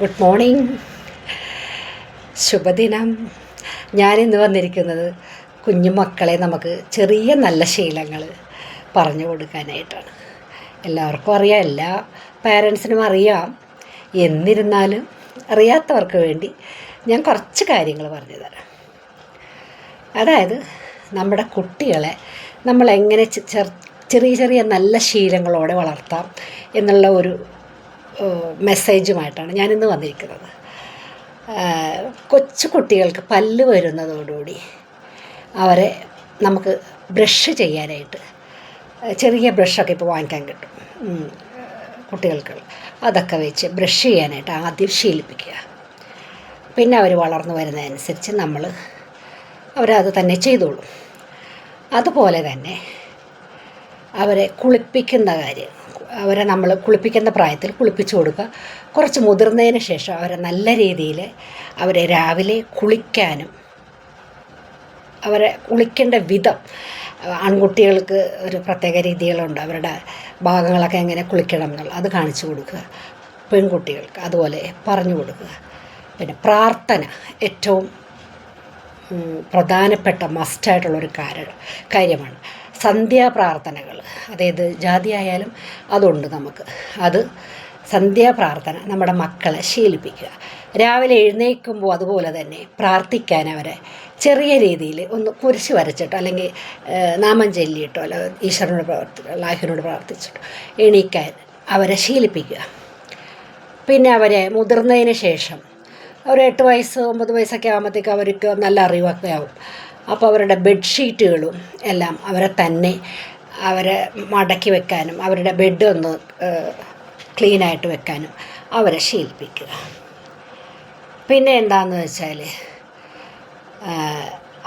Good morning ശുഭദിനം. ഞാനിന്ന് വന്നിരിക്കുന്നത് കുഞ്ഞുമക്കളെ നമുക്ക് ചെറിയ നല്ല ശീലങ്ങൾ പറഞ്ഞു കൊടുക്കാനായിട്ടാണ്. എല്ലാവർക്കും അറിയാം എല്ലാ പാരൻസിനും അറിയാം. എന്നിരുന്നാലും അറിയാത്തവർക്ക് വേണ്ടി ഞാൻ കുറച്ച് കാര്യങ്ങൾ പറഞ്ഞു തരാം. അതായത് നമ്മുടെ കുട്ടികളെ നമ്മളെങ്ങനെ ചെറിയ ചെറിയ നല്ല ശീലങ്ങളോടെ വളർത്താം എന്നുള്ള ഒരു മെസ്സേജുമായിട്ടാണ് ഞാനിന്ന് വന്നിരിക്കുന്നത്. കൊച്ചു കുട്ടികൾക്ക് പല്ല് വരുന്നതോടുകൂടി അവരെ നമുക്ക് ബ്രഷ് ചെയ്യാനായിട്ട് ചെറിയ ബ്രഷൊക്കെ ഇപ്പോൾ വാങ്ങിക്കാൻ കിട്ടും കുട്ടികൾക്ക്. അതൊക്കെ വെച്ച് ബ്രഷ് ചെയ്യാനായിട്ട് ആദ്യം ശീലിപ്പിക്കുക. പിന്നെ അവർ വളർന്നു വരുന്നതനുസരിച്ച് നമ്മൾ അവരത് തന്നെ ചെയ്തോളും. അതുപോലെ തന്നെ അവരെ കുളിപ്പിക്കുന്ന കാര്യം അവരെ നമ്മൾ കുളിപ്പിക്കുന്ന പ്രായത്തിൽ കുളിപ്പിച്ചു കൊടുക്കുക. കുറച്ച് മുതിർന്നതിന് ശേഷം അവരെ നല്ല രീതിയിൽ അവരെ രാവിലെ കുളിക്കാനും അവരെ കുളിക്കേണ്ട വിധം ആൺകുട്ടികൾക്ക് ഒരു പ്രത്യേക രീതികളുണ്ട്. അവരുടെ ഭാഗങ്ങളൊക്കെ എങ്ങനെ കുളിക്കണം എന്നുള്ളത് അത് കാണിച്ചു കൊടുക്കുക. പെൺകുട്ടികൾക്ക് അതുപോലെ പറഞ്ഞു കൊടുക്കുക. പിന്നെ പ്രാർത്ഥന ഏറ്റവും പ്രധാനപ്പെട്ട മസ്റ്റായിട്ടുള്ളൊരു കാര്യമാണ്. സന്ധ്യാപ്രാർത്ഥനകൾ. അതായത് ജാതി ആയാലും അതുണ്ട് നമുക്ക്. അത് സന്ധ്യാപ്രാർത്ഥന നമ്മുടെ മക്കളെ ശീലിപ്പിക്കുക. രാവിലെ എഴുന്നേൽക്കുമ്പോൾ അതുപോലെ തന്നെ പ്രാർത്ഥിക്കാൻ അവരെ ചെറിയ രീതിയിൽ ഒന്ന് കുരിശ് വരച്ചിട്ടോ അല്ലെങ്കിൽ നാമം ചൊല്ലിയിട്ടോ അല്ല ഈശ്വരനോട് പ്രവർത്തി ലാഹിനോട് പ്രാർത്ഥിച്ചിട്ടോ എണീക്കാൻ അവരെ ശീലിപ്പിക്കുക. പിന്നെ അവരെ മുതിർന്നതിന് ശേഷം ഒരു എട്ട് വയസ്സ് ഒമ്പത് വയസ്സൊക്കെ ആകുമ്പോഴത്തേക്ക് അവർക്ക് നല്ല അറിവൊക്കെ ആവും. അപ്പോൾ അവരുടെ ബെഡ്ഷീറ്റുകളും എല്ലാം അവരെ തന്നെ അവരെ മടക്കി വെക്കാനും അവരുടെ ബെഡ് ഒന്ന് ക്ലീനായിട്ട് വെക്കാനും അവരെ ശീലിപ്പിക്കുക. പിന്നെ എന്താണെന്ന് വെച്ചാൽ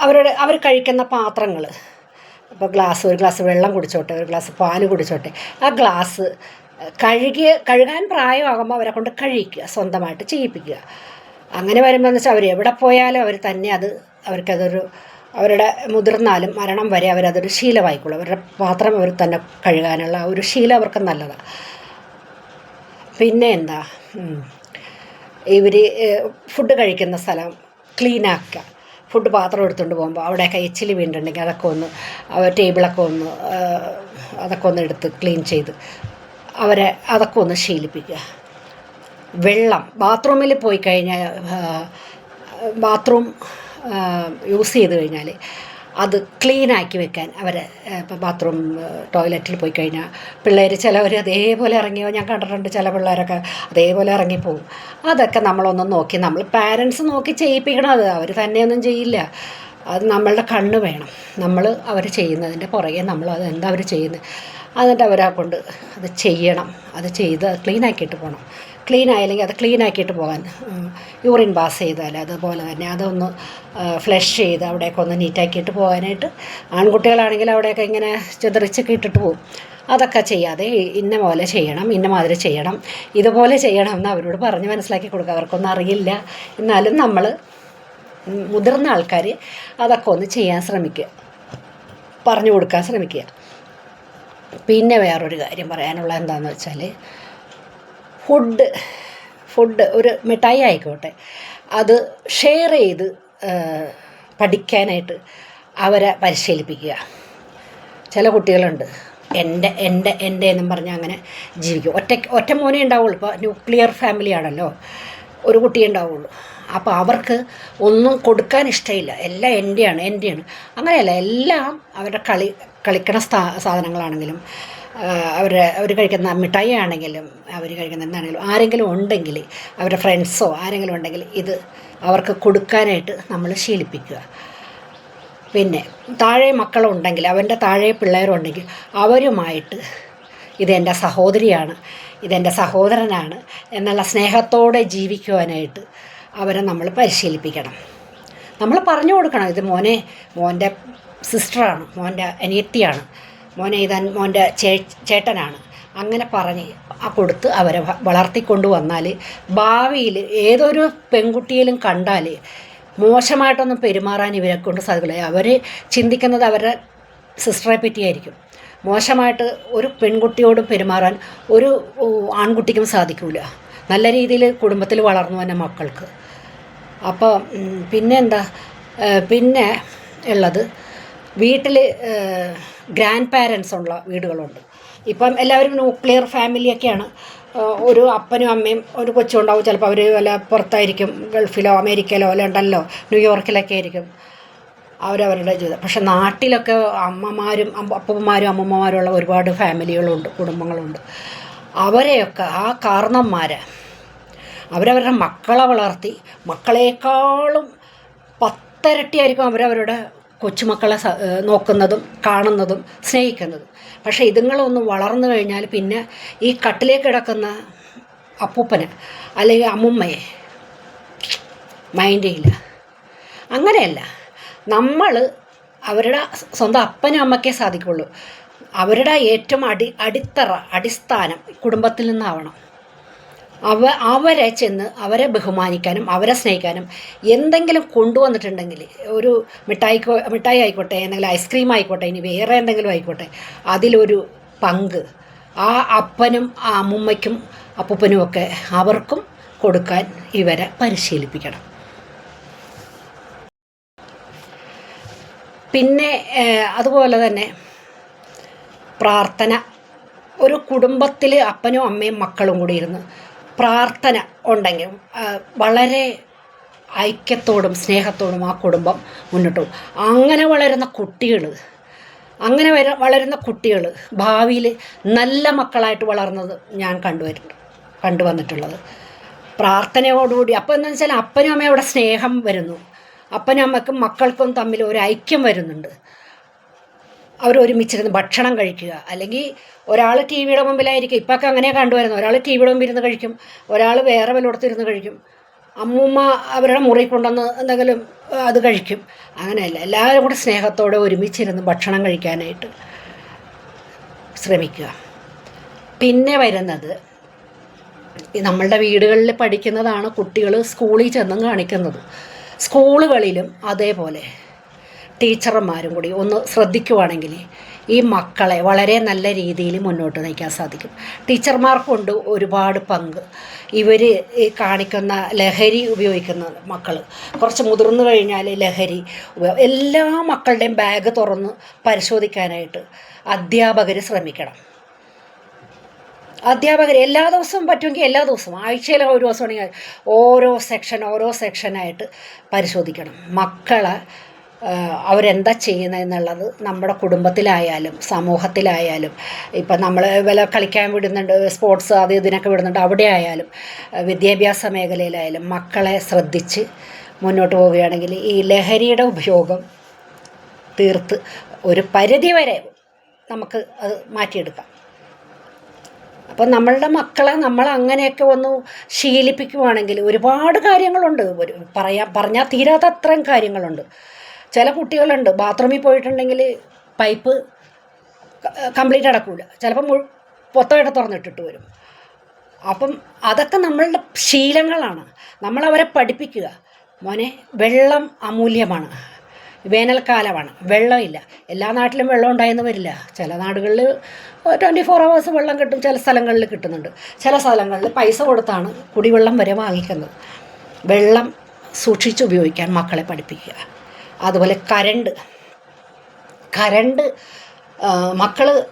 അവരുടെ അവർ കഴിക്കുന്ന പാത്രങ്ങൾ ഇപ്പോൾ ഗ്ലാസ് ഒരു ഗ്ലാസ് വെള്ളം കുടിച്ചോട്ടെ ഒരു ഗ്ലാസ് പാൽ കുടിച്ചോട്ടെ ആ ഗ്ലാസ് കഴുകി കഴുകാൻ പ്രായമാകുമ്പോൾ അവരെ കൊണ്ട് കഴിക്കുക സ്വന്തമായിട്ട് ചെയ്യിപ്പിക്കുക. അങ്ങനെ വരുമ്പോൾ എന്ന് വെച്ചാൽ അവർ എവിടെ പോയാലും അവർ തന്നെ അത് അവർക്കതൊരു അവരുടെ മുതിർന്നാലും മരണം വരെ അവരതൊരു ശീലമായിക്കോളും അവരുടെ പാത്രം അവർ തന്നെ കഴുകാനുള്ള ആ ഒരു ശീലം അവർക്ക് നല്ലതാണ് പിന്നെ എന്താ? ഇവർ ഫുഡ് കഴിക്കുന്ന സ്ഥലം ക്ലീനാക്കുക ഫുഡ് പാത്രം എടുത്തുകൊണ്ട് പോകുമ്പോൾ അവിടെയൊക്കെ എച്ചിൽ വീണ്ടുണ്ടെങ്കിൽ അതൊക്കെ ഒന്ന് ടേബിളൊക്കെ ഒന്ന് അതൊക്കെ ഒന്ന് എടുത്ത് ക്ലീൻ ചെയ്ത് അവരെ അതൊക്കെ ഒന്ന് ശീലിപ്പിക്കുക. വെള്ളം ബാത്റൂമിൽ പോയി കഴിഞ്ഞാൽ ബാത്റൂം യൂസ് ചെയ്ത് കഴിഞ്ഞാൽ അത് ക്ലീനാക്കി വെക്കാൻ അവർ ഇപ്പോൾ ബാത്റൂം ടോയ്ലറ്റിൽ പോയി കഴിഞ്ഞാൽ പിള്ളേർ ചിലവർ അതേപോലെ ഇറങ്ങിയോ ഞാൻ കണ്ടിട്ടുണ്ട് ചില പിള്ളേരൊക്കെ അതേപോലെ ഇറങ്ങിപ്പോവും അതൊക്കെ നമ്മളൊന്ന് നോക്കി നമ്മൾ പാരൻസ് നോക്കി ചെയ്യിപ്പിക്കണം അവർ തന്നെയൊന്നും ചെയ്യില്ല. അത് നമ്മളുടെ കണ്ണ് വേണം. നമ്മൾ അവർ ചെയ്യുന്നതിന്റെ പുറകെ നമ്മൾ അത് എന്താ അവർ ചെയ്യുന്നത്? എന്നിട്ട് അവരെ കൊണ്ട് അത് ചെയ്യണം. അത് ചെയ്ത് ക്ലീനാക്കിയിട്ട് പോകണം. ക്ലീൻ ആയില്ലെങ്കിൽ അത് ക്ലീൻ ആക്കിയിട്ട് പോകാൻ യൂറിൻ പാസ് ചെയ്താൽ അതുപോലെ തന്നെ അതൊന്ന് ഫ്ലഷ് ചെയ്ത് അവിടെയൊക്കെ ഒന്ന് നീറ്റാക്കിയിട്ട് പോകാനായിട്ട് ആൺകുട്ടികളാണെങ്കിൽ അവിടെയൊക്കെ ഇങ്ങനെ ചെതറിച്ചൊക്കെ ഇട്ടിട്ട് പോകും അതൊക്കെ ചെയ്യാതെ ഇന്ന പോലെ ചെയ്യണം ഇന്ന മാതിരി ചെയ്യണം ഇതുപോലെ ചെയ്യണം എന്ന് അവരോട് പറഞ്ഞ് മനസ്സിലാക്കി കൊടുക്കുക. അവർക്കൊന്നും അറിയില്ല. എന്നാലും നമ്മൾ മുതിർന്ന ആൾക്കാർ അതൊക്കെ ഒന്ന് ചെയ്യാൻ ശ്രമിക്കുക. പറഞ്ഞു കൊടുക്കാൻ ശ്രമിക്കുക. പിന്നെ വേറൊരു കാര്യം പറയാനുള്ള എന്താണെന്ന് വെച്ചാൽ ഫുഡ് ഫുഡ് ഒരു മിഠായി ആയിക്കോട്ടെ. അത് ഷെയർ ചെയ്ത് പഠിക്കാനായിട്ട് അവരെ പരിശീലിപ്പിക്കുക. ചില കുട്ടികളുണ്ട് എന്റെ എന്റെ എന്റെ എന്നും പറഞ്ഞ് അങ്ങനെ ജീവിക്കും. ഒറ്റ ഒറ്റ മോനെ ഉണ്ടാവുള്ളൂ. ഇപ്പോൾ ന്യൂക്ലിയർ ഫാമിലി ആണല്ലോ. ഒരു കുട്ടിയേ ഉണ്ടാവുള്ളൂ. അപ്പോൾ അവർക്ക് ഒന്നും കൊടുക്കാൻ ഇഷ്ടമില്ല എല്ലാം എന്റെയാണ് എന്റെയാണ്. അങ്ങനെയല്ല എല്ലാം അവരുടെ കളി കളിക്കണ സാധനങ്ങളാണെങ്കിലും അവർ അവർ കഴിക്കുന്ന മിഠായി ആണെങ്കിലും അവർ കഴിക്കുന്ന എന്താണെങ്കിലും ആരെങ്കിലും ഉണ്ടെങ്കിൽ അവരുടെ ഫ്രണ്ട്സോ ആരെങ്കിലും ഉണ്ടെങ്കിൽ ഇത് അവർക്ക് കൊടുക്കാനായിട്ട് നമ്മൾ ശീലിപ്പിക്കുക. പിന്നെ താഴെ മക്കളുണ്ടെങ്കിൽ അവന്റെ താഴെ പിള്ളേരുണ്ടെങ്കിൽ അവരുമായിട്ട് ഇതെന്റെ സഹോദരിയാണ് ഇതെന്റെ സഹോദരനാണ് എന്നുള്ള സ്നേഹത്തോടെ ജീവിക്കുവാനായിട്ട് അവരെ നമ്മൾ പരിശീലിപ്പിക്കണം. നമ്മൾ പറഞ്ഞു കൊടുക്കണം ഇത് മോനെ മോന്റെ സിസ്റ്ററാണ് മോന്റെ അനിയത്തിയാണ്. മോനെ ഇതാൻ മോന്റെ ചേ ചേട്ടനാണ്. അങ്ങനെ പറഞ്ഞ് ആ കൊടുത്ത് അവരെ വളർത്തിക്കൊണ്ടു വന്നാൽ ഭാവിയിൽ ഏതൊരു പെൺകുട്ടിയിലും കണ്ടാൽ മോശമായിട്ടൊന്നും പെരുമാറാൻ ഇവരെ കൊണ്ട് സാധിക്കില്ല. അവർ ചിന്തിക്കുന്നത് അവരുടെ സിസ്റ്ററെ പറ്റിയായിരിക്കും. മോശമായിട്ട് ഒരു പെൺകുട്ടിയോട് പെരുമാറാൻ ഒരു ആൺകുട്ടിക്കും സാധിക്കില്ല നല്ല രീതിയിൽ കുടുംബത്തിൽ വളർന്നു വന്ന മക്കൾക്ക്. അപ്പോൾ പിന്നെന്താ പിന്നെ ഉള്ളത് വീട്ടിൽ ഗ്രാൻഡ് പാരൻസ് ഉള്ള വീടുകളുണ്ട്. ഇപ്പം എല്ലാവരും ന്യൂക്ലിയർ ഫാമിലിയൊക്കെയാണ് ഒരു അപ്പനും അമ്മയും ഒരു കൊച്ചുണ്ടാവും. ചിലപ്പോൾ അവർ വല്ല പുറത്തായിരിക്കും ഗൾഫിലോ അമേരിക്കയിലോ ലണ്ടനിലോ ന്യൂയോർക്കിലൊക്കെ ആയിരിക്കും. അവരവരുടെ ജീവിതം. പക്ഷെ നാട്ടിലൊക്കെ അമ്മമാരും അപ്പന്മാരും അമ്മമ്മമാരുള്ള ഒരുപാട് ഫാമിലികളുണ്ട് കുടുംബങ്ങളുണ്ട്. അവരെയൊക്കെ ആ കാരണന്മാരെ അവരവരുടെ മക്കളെ വളർത്തി മക്കളെക്കാളും പത്തരട്ടിയായിരിക്കും അവരവരുടെ കൊച്ചുമക്കളെ നോക്കുന്നതും കാണുന്നതും സ്നേഹിക്കുന്നതും. പക്ഷേ ഇതുങ്ങളൊന്ന് വളർന്നു കഴിഞ്ഞാൽ പിന്നെ ഈ കട്ടിലേക്ക് കിടക്കുന്ന അപ്പൂപ്പന് അല്ലെങ്കിൽ അമ്മുമ്മയെ മൈൻഡ് ഇല്ല അങ്ങനെയല്ല. നമ്മൾ അവരുടെ സ്വന്തം അപ്പനും അമ്മയ്ക്കേ സാധിക്കുള്ളൂ. അവരുടെ ഏറ്റവും അടി അടിത്തറ അടിസ്ഥാനം കുടുംബത്തിൽ നിന്നാവണം. അവ അവരെ ചെന്ന് അവരെ ബഹുമാനിക്കാനും അവരെ സ്നേഹിക്കാനും എന്തെങ്കിലും കൊണ്ടുവന്നിട്ടുണ്ടെങ്കിൽ ഒരു മിഠായിക്കോ മിഠായി ആയിക്കോട്ടെ എന്തെങ്കിലും ഐസ്ക്രീം ആയിക്കോട്ടെ ഇനി വേറെ എന്തെങ്കിലും ആയിക്കോട്ടെ അതിലൊരു പങ്ക് ആ അപ്പനും ആ അമ്മുമ്മയ്ക്കും അപ്പൂപ്പനും ഒക്കെ അവർക്കും കൊടുക്കാൻ ഇവരെ പരിശീലിപ്പിക്കണം. പിന്നെ അതുപോലെ തന്നെ പ്രാർത്ഥന. ഒരു കുടുംബത്തിൽ അപ്പനും അമ്മയും മക്കളും കൂടി ഇരുന്ന് പ്രാർത്ഥന ഉണ്ടെങ്കിൽ വളരെ ഐക്യത്തോടും സ്നേഹത്തോടും ആ കുടുംബം മുന്നോട്ട് പോകും. അങ്ങനെ വളരുന്ന കുട്ടികൾ അങ്ങനെ വര വളരുന്ന കുട്ടികൾ ഭാവിയിൽ നല്ല മക്കളായിട്ട് വളർന്നത് ഞാൻ കണ്ടുവരുന്നു കണ്ടുവന്നിട്ടുള്ളത്. പ്രാർത്ഥനയോടുകൂടി അപ്പോൾ എന്താണെന്ന് വെച്ചാൽ അപ്പനും അമ്മയും അവിടെ സ്നേഹം വരുന്നു. അപ്പനും അമ്മക്കും മക്കൾക്കും തമ്മിൽ ഒരു ഐക്യം വരുന്നുണ്ട്. അവർ ഒരുമിച്ചിരുന്ന് ഭക്ഷണം കഴിക്കുക. അല്ലെങ്കിൽ ഒരാൾ ടി വിയുടെ മുമ്പിലായിരിക്കും. ഇപ്പൊക്കെ അങ്ങനെ കണ്ടുവരുന്നു ഒരാൾ ടി വിയുടെ മുമ്പിൽ ഇരുന്ന് കഴിക്കും. ഒരാൾ വേറെ വല്ലയിടത്തിരുന്ന് കഴിക്കും. അമ്മൂമ്മ അവരുടെ മുറി കൊണ്ടുവന്ന് എന്തെങ്കിലും അത് കഴിക്കും. അങ്ങനെയല്ല. എല്ലാവരും കൂടെ സ്നേഹത്തോടെ ഒരുമിച്ചിരുന്ന് ഭക്ഷണം കഴിക്കാനായിട്ട് ശ്രമിക്കുക. പിന്നെ വരുന്നത് നമ്മളുടെ വീടുകളിൽ പഠിക്കുന്നതാണ് കുട്ടികൾ സ്കൂളിൽ ചെന്നും കാണിക്കുന്നത്. സ്കൂളുകളിലും അതേപോലെ. ടീച്ചർമാരും കൂടി ഒന്ന് ശ്രദ്ധിക്കുവാണെങ്കിൽ ഈ മക്കളെ വളരെ നല്ല രീതിയിൽ മുന്നോട്ട് നയിക്കാൻ സാധിക്കും. ടീച്ചർമാർക്കുണ്ട് ഒരുപാട് പങ്ക്. ഇവർ ഈ കാണിക്കുന്ന ലഹരി ഉപയോഗിക്കുന്ന മക്കൾ കുറച്ച് മുതിർന്നു കഴിഞ്ഞാൽ ലഹരി എല്ലാ മക്കളുടെയും ബാഗ് തുറന്ന് പരിശോധിക്കാനായിട്ട് അധ്യാപകർ ശ്രമിക്കണം. അധ്യാപകർ എല്ലാ ദിവസവും പറ്റുമെങ്കിൽ എല്ലാ ദിവസവും ആഴ്ചയിൽ ഒരു ദിവസമാണെങ്കിൽ ഓരോ സെക്ഷൻ ഓരോ സെക്ഷനായിട്ട് പരിശോധിക്കണം. മക്കളെ അവരെന്താ ചെയ്യുന്നത് എന്നുള്ളത് നമ്മുടെ കുടുംബത്തിലായാലും സമൂഹത്തിലായാലും. ഇപ്പം നമ്മൾ വില കളിക്കാൻ വിടുന്നുണ്ട് സ്പോർട്സ് അത് ഇതിനൊക്കെ വിടുന്നുണ്ട് അവിടെ ആയാലും വിദ്യാഭ്യാസ മേഖലയിലായാലും മക്കളെ ശ്രദ്ധിച്ച് മുന്നോട്ട് പോവുകയാണെങ്കിൽ ഈ ലഹരിയുടെ ഉപയോഗം തീർത്ത് ഒരു പരിധി വരെ നമുക്ക് അത് മാറ്റിയെടുക്കാം. അപ്പം നമ്മളുടെ മക്കളെ നമ്മൾ അങ്ങനെയൊക്കെ ഒന്ന് ശീലിപ്പിക്കുവാണെങ്കിൽ ഒരുപാട് കാര്യങ്ങളുണ്ട്. ഒരു പറയാൻ പറഞ്ഞാൽ തീരാത്ത അത്രയും കാര്യങ്ങളുണ്ട്. ചില കുട്ടികളുണ്ട്. ബാത്റൂമിൽ പോയിട്ടുണ്ടെങ്കിൽ പൈപ്പ് കംപ്ലീറ്റ് അടക്കൂല. ചിലപ്പോൾ മുഴു പൊത്തമായിട്ട് തുറന്നിട്ടിട്ട് വരും. അപ്പം അതൊക്കെ നമ്മളുടെ ശീലങ്ങളാണ്. നമ്മളവരെ പഠിപ്പിക്കുക. മോനെ വെള്ളം അമൂല്യമാണ്. വേനൽക്കാലമാണ്. വെള്ളമില്ല. എല്ലാ നാട്ടിലും വെള്ളം ഉണ്ടായെന്ന് വരില്ല. ചില നാടുകളിൽ ട്വന്റി ഫോർ അവേഴ്സ് വെള്ളം കിട്ടും. ചില സ്ഥലങ്ങളിൽ കിട്ടുന്നുണ്ട്. ചില സ്ഥലങ്ങളിൽ പൈസ കൊടുത്താണ് കുടിവെള്ളം വരെ വാങ്ങിക്കുന്നത്. വെള്ളം സൂക്ഷിച്ച് ഉപയോഗിക്കാൻ മക്കളെ പഠിപ്പിക്കുക. അതുപോലെ കരണ്ട്. കരണ്ട് മക്കൾ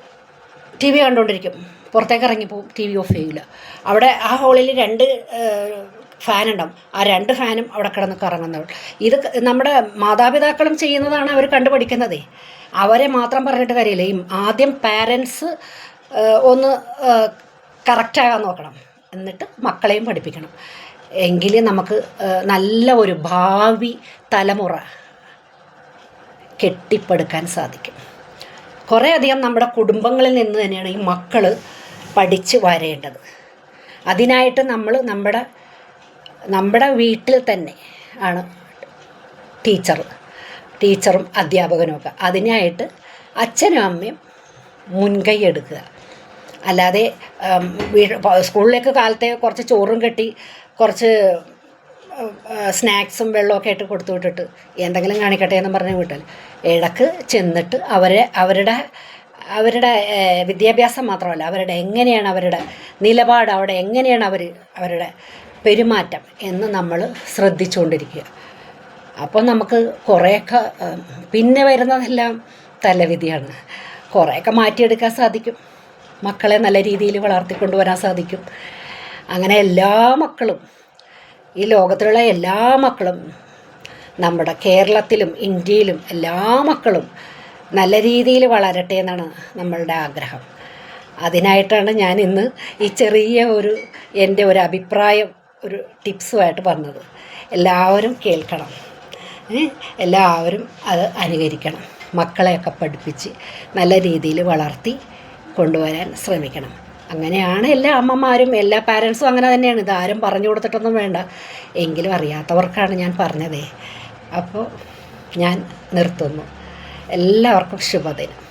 ടി വി കണ്ടുകൊണ്ടിരിക്കും പുറത്തേക്ക് ഇറങ്ങിപ്പോവും ടി വി ഓഫ് ചെയ്യില്ല അവിടെ ആ ഹോളിൽ രണ്ട് ഫാൻ ഉണ്ടാവും ആ രണ്ട് ഫാനും അവിടെ കിടന്ന് കറങ്ങുന്നവൾ ഇത് നമ്മുടെ മാതാപിതാക്കളും ചെയ്യുന്നതാണ് അവർ കണ്ടുപഠിക്കുന്നതേ. അവരെ മാത്രം പറഞ്ഞിട്ട് കാര്യമില്ല. ഈ ആദ്യം പാരൻസ് ഒന്ന് കറക്റ്റാകാൻ നോക്കണം. എന്നിട്ട് മക്കളെയും പഠിപ്പിക്കണം. എങ്കിലേ നമുക്ക് നല്ല ഒരു ഭാവി തലമുറ കെട്ടിപ്പടുക്കാൻ സാധിക്കും. കുറേ അധികം നമ്മുടെ കുടുംബങ്ങളിൽ നിന്ന് തന്നെയാണ് ഈ മക്കൾ പഠിച്ച് വരേണ്ടത്. അതിനായിട്ട് നമ്മൾ നമ്മുടെ നമ്മുടെ വീട്ടിൽ തന്നെ ആണ് ടീച്ചർ ടീച്ചറും അധ്യാപകനും ഒക്കെ. അതിനായിട്ട് അച്ഛനും അമ്മയും മുൻകൈ എടുക്കുക. അല്ലാതെ സ്കൂളിലേക്ക് കാലത്തെ കുറച്ച് ചോറും കെട്ടി കുറച്ച് സ്നാക്സും വെള്ളമൊക്കെ ആയിട്ട് കൊടുത്തു വിട്ടിട്ട് എന്തെങ്കിലും കാണിക്കട്ടെ എന്ന് പറഞ്ഞ് വിട്ടാൽ ഇടയ്ക്ക് ചെന്നിട്ട് അവരെ അവരുടെ അവരുടെ വിദ്യാഭ്യാസം മാത്രമല്ല അവരുടെ എങ്ങനെയാണ് അവരുടെ നിലപാട് അവിടെ എങ്ങനെയാണ് അവർ അവരുടെ പെരുമാറ്റം എന്ന് നമ്മൾ ശ്രദ്ധിച്ചുകൊണ്ടിരിക്കുക. അപ്പോൾ നമുക്ക് കുറേയൊക്കെ പിന്നെ വരുന്നതെല്ലാം തലവിധിയാണ്. കുറേയൊക്കെ മാറ്റിയെടുക്കാൻ സാധിക്കും. മക്കളെ നല്ല രീതിയിൽ വളർത്തിക്കൊണ്ടുവരാൻ സാധിക്കും. അങ്ങനെ എല്ലാ മക്കളും ഈ ലോകത്തിലുള്ള എല്ലാ മക്കളും നമ്മുടെ കേരളത്തിലും ഇന്ത്യയിലും എല്ലാ മക്കളും നല്ല രീതിയിൽ വളരട്ടെ എന്നാണ് നമ്മളുടെ ആഗ്രഹം. അതിനായിട്ടാണ് ഞാൻ ഇന്ന് ഈ ചെറിയ ഒരു എന്റെ ഒരു അഭിപ്രായം ഒരു ടിപ്സുമായിട്ട് പറഞ്ഞത്. എല്ലാവരും കേൾക്കണം. എല്ലാവരും അത് അനുകരിക്കണം. മക്കളെയൊക്കെ പഠിപ്പിച്ച് നല്ല രീതിയിൽ വളർത്തി കൊണ്ടുവരാൻ ശ്രമിക്കണം. അങ്ങനെയാണ് എല്ലാ അമ്മമാരും എല്ലാ പാരൻസും അങ്ങനെ തന്നെയാണ്. ഇതാരും പറഞ്ഞു കൊടുത്തിട്ടൊന്നും വേണ്ട. എങ്കിലും അറിയാത്തവർക്കാണ് ഞാൻ പറഞ്ഞതേ. അപ്പോൾ ഞാൻ നിർത്തുന്നു. എല്ലാവർക്കും ശുഭദിനം.